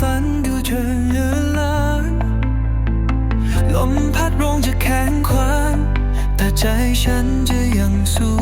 ฝันดูเชิเลือลางลมพัดโรงจะแข็งควางแต่ใจฉันจะยังสู้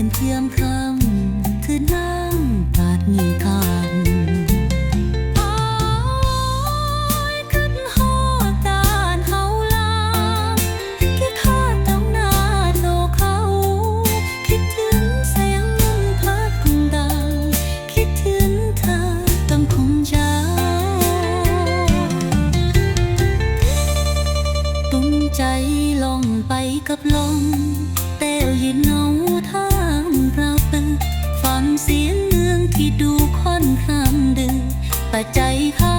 คืนเทียมคำคืนนั่งาดหญิงคัอ้อยขึ้นตาเฮาลาคิดข้าต้องหน้าโตเขา คิดถึงแสงมุมพัดดัง คิดถึงเธอต้องคงใจตุ้งใจลองไปกับลมแต่ยินน้อง เสียงเนืองที่ดูค่อนข้างดึงแต่ใจเขา